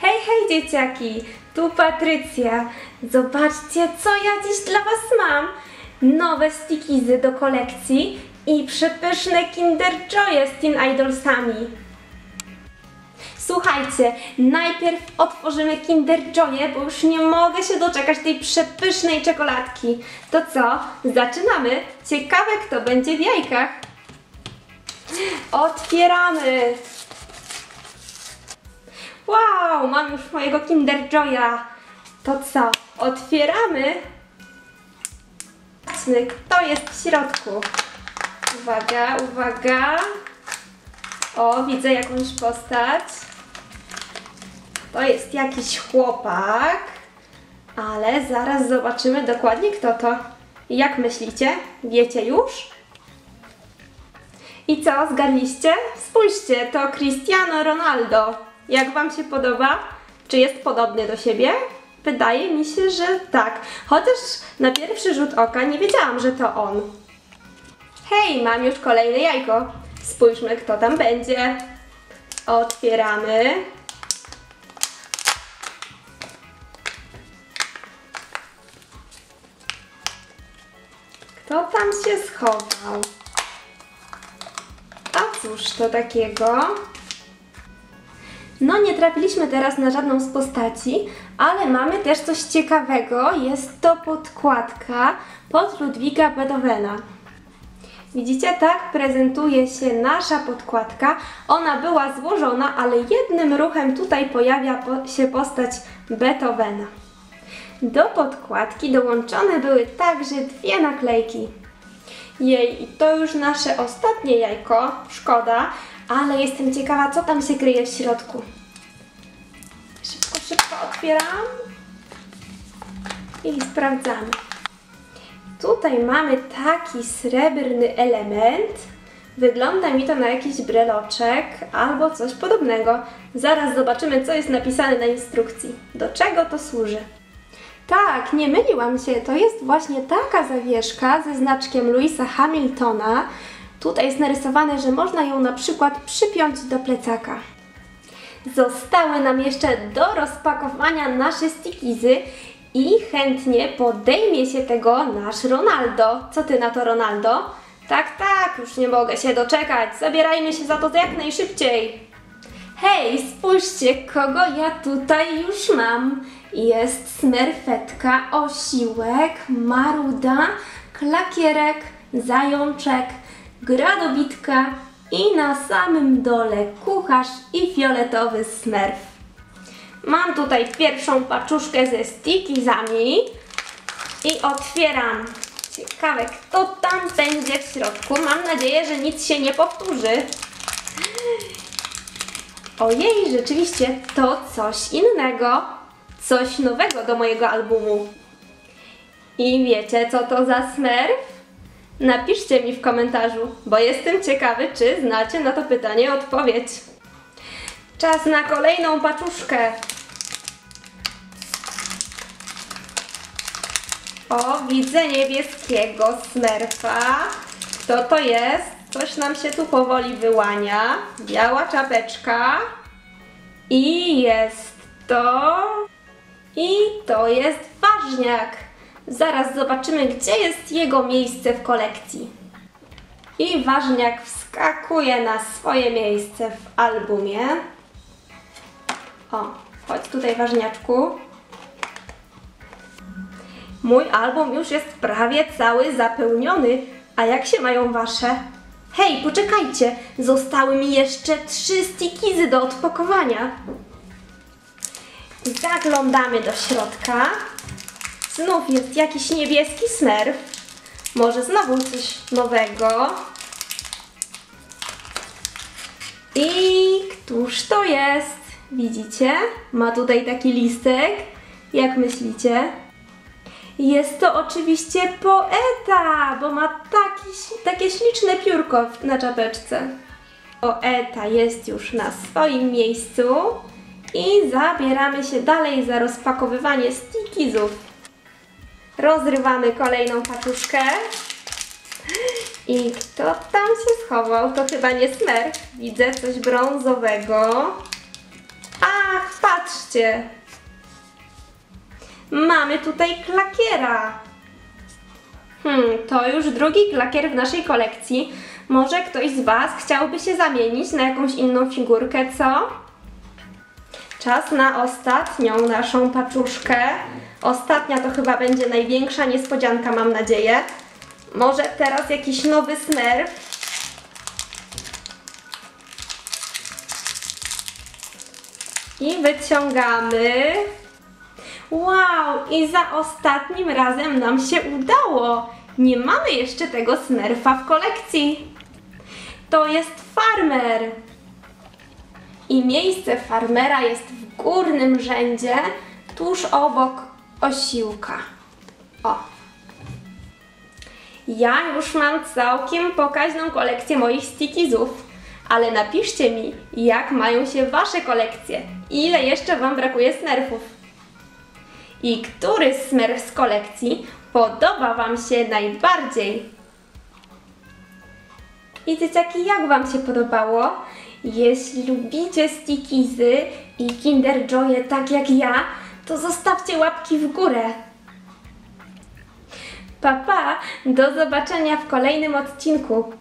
Hej, hej dzieciaki, tu Patrycja. Zobaczcie, co ja dziś dla Was mam. Nowe stickizy do kolekcji i przepyszne Kinder Joye z Teen Idolsami. Słuchajcie, najpierw otworzymy Kinder Joye, bo już nie mogę się doczekać tej przepysznej czekoladki. To co? Zaczynamy. Ciekawe, kto będzie w jajkach. Otwieramy. Wow, mam już mojego Kinder Joya. To co? Otwieramy. Zobaczmy, kto jest w środku. Uwaga, uwaga. O, widzę jakąś postać. To jest jakiś chłopak. Ale zaraz zobaczymy dokładnie kto to. Jak myślicie? Wiecie już? I co, zgadliście? Spójrzcie, to Cristiano Ronaldo. Jak Wam się podoba? Czy jest podobny do siebie? Wydaje mi się, że tak. Chociaż na pierwszy rzut oka nie wiedziałam, że to on. Hej, mam już kolejne jajko. Spójrzmy, kto tam będzie. Otwieramy. Kto tam się schował? A cóż to takiego? No, nie trafiliśmy teraz na żadną z postaci, ale mamy też coś ciekawego. Jest to podkładka pod Ludwiga Beethovena. Widzicie, tak prezentuje się nasza podkładka. Ona była złożona, ale jednym ruchem tutaj pojawia po się postać Beethovena. Do podkładki dołączone były także dwie naklejki. Jej, i to już nasze ostatnie jajko, szkoda, ale jestem ciekawa, co tam się kryje w środku. Szybko, szybko otwieram i sprawdzamy. Tutaj mamy taki srebrny element. Wygląda mi to na jakiś breloczek albo coś podobnego. Zaraz zobaczymy, co jest napisane na instrukcji. Do czego to służy? Tak, nie myliłam się. To jest właśnie taka zawieszka ze znaczkiem Louisa Hamiltona. Tutaj jest narysowane, że można ją na przykład przypiąć do plecaka. Zostały nam jeszcze do rozpakowania nasze stickizy i chętnie podejmie się tego nasz Ronaldo. Co ty na to, Ronaldo? Tak, tak, już nie mogę się doczekać. Zabierajmy się za to jak najszybciej. Hej, spójrzcie, kogo ja tutaj już mam. Jest smerfetka, osiłek, maruda, klakierek, zajączek, gradobitka i na samym dole kucharz i fioletowy smerf. Mam tutaj pierwszą paczuszkę ze stickizami i otwieram. Ciekawe, kto tam będzie w środku. Mam nadzieję, że nic się nie powtórzy. Ojej, rzeczywiście to coś innego, coś nowego do mojego albumu. I wiecie, co to za smurf? Napiszcie mi w komentarzu, bo jestem ciekawy, czy znacie na to pytanie odpowiedź. Czas na kolejną paczuszkę. O, widzę niebieskiego smerfa. Kto to jest? Coś nam się tu powoli wyłania. Biała czapeczka. I jest to... I to jest ważniak. Zaraz zobaczymy, gdzie jest jego miejsce w kolekcji. I ważniak wskakuje na swoje miejsce w albumie. O, chodź tutaj ważniaczku. Mój album już jest prawie cały zapełniony. A jak się mają wasze? Hej, poczekajcie! Zostały mi jeszcze trzy stickizy do odpakowania. Zaglądamy do środka. Znów jest jakiś niebieski smerf. Może znowu coś nowego. I któż to jest? Widzicie? Ma tutaj taki listek. Jak myślicie? Jest to oczywiście poeta, bo ma taki, takie śliczne piórko na czapeczce. Poeta jest już na swoim miejscu i zabieramy się dalej za rozpakowywanie stickizów. Rozrywamy kolejną paczuszkę. I kto tam się schował? To chyba nie smer. Widzę coś brązowego. Ach, patrzcie! Mamy tutaj klakiera. Hmm, to już drugi klakier w naszej kolekcji. Może ktoś z Was chciałby się zamienić na jakąś inną figurkę, co? Czas na ostatnią naszą paczuszkę. Ostatnia to chyba będzie największa niespodzianka, mam nadzieję. Może teraz jakiś nowy smurf. I wyciągamy. Wow, i za ostatnim razem nam się udało. Nie mamy jeszcze tego smurfa w kolekcji. To jest farmer. I miejsce farmera jest w górnym rzędzie, tuż obok osiłka. O. Ja już mam całkiem pokaźną kolekcję moich stickizów, ale napiszcie mi, jak mają się Wasze kolekcje. Ile jeszcze Wam brakuje smerfów? I który smerf z kolekcji podoba Wam się najbardziej? I dzieciaki, jak Wam się podobało? Jeśli lubicie stickizy i Kinder Joye tak jak ja, to zostawcie łapki w górę. Papa, pa, do zobaczenia w kolejnym odcinku.